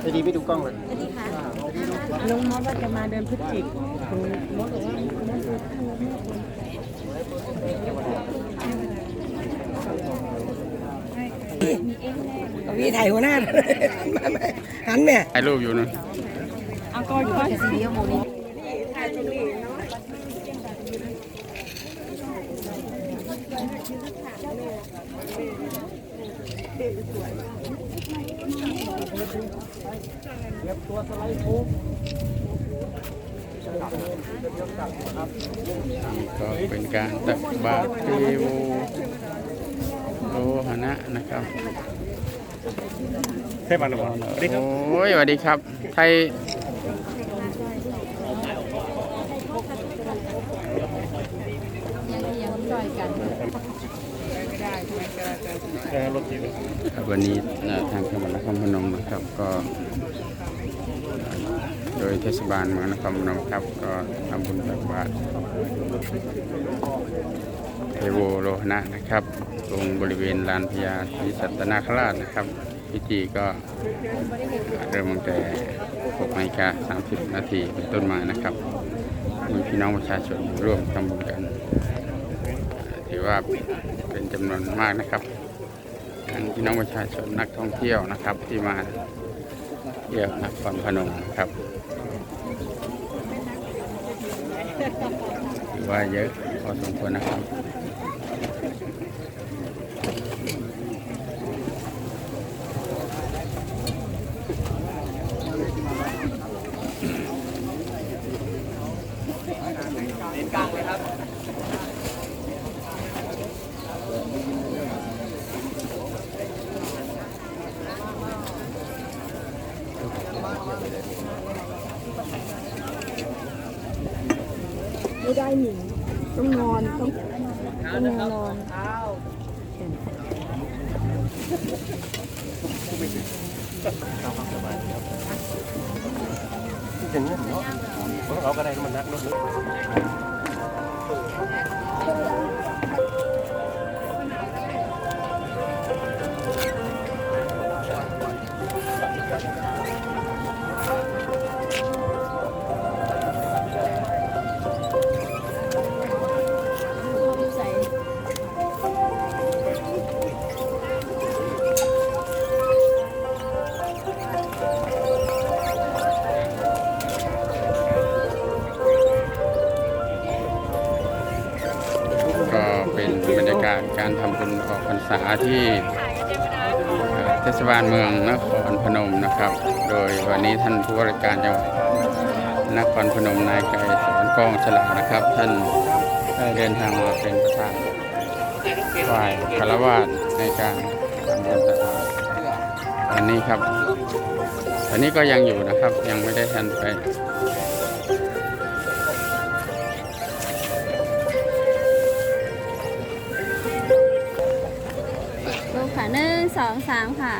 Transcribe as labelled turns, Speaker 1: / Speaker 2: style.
Speaker 1: ไปดีไม่ดูกล้องเลยสวัสดีค่ะ
Speaker 2: ลุงมดว่าจะมาเดินพฤศจิกลุงมดบอกว่ามดดูข้างรถแม่คน
Speaker 3: วีถ่ายหัวหน้าหันแม่
Speaker 4: ถ่ายรูปอยู่นะ
Speaker 2: เอาก้อนก้อนสีเดียวโมนี้
Speaker 4: ก็เป็นการตักบาตรเทวโลหณะนะครับ
Speaker 1: ใช่ป่ะหนูสวัสดีครับ
Speaker 4: โอ้ยสวัสดีครับ ไทย
Speaker 1: เออรถจีน
Speaker 4: ครับวันนี้ทางจังหวัดนครพนมนะครับก็ โดยเทศบาลเมืองนครพนมครับก็ทำบุญตักบาตรเทโวโลหะนะครับตรงบริเวณลานพญาศรีสัตนาคราชนะครับ พิธีก็เริ่มตั้งแต่6นาฬิกา30 นาทีเป็นต้นมานะครับ มีพี่น้องประชาชนร่วมทำบุญกัน ถือว่าเป็นจำนวนมากนะครับ ท่านพี่น้องประชาชนนักท่องเที่ยวนะครับ ที่มาเที่ยวนครพนมนะครับถือว่าเยอะพอสมควรนะครับ
Speaker 2: ไม่ได้หนิต้องนอนต้องต้องนอน
Speaker 1: ถึงเงินเนาะเราก็ได้มันนักรถนึก
Speaker 4: ก็ากาศการทำบุญออกพรรษาที่เทศบาลเมืองนครพนมนะครับ โดยวันนี้ท่านผู้ว่าราชการจังหวัดนครพนมนายไกรสอนกองฉลาดนะครับ ท่านได้เดินทางมาเป็นประธานฝ่ายคารวาสในการทำบุญตักบาตรวันนี้ครับวันนี้ก็ยังอยู่นะครับยังไม่ได้ทันไป
Speaker 5: หนึ่งสองสามค่ะ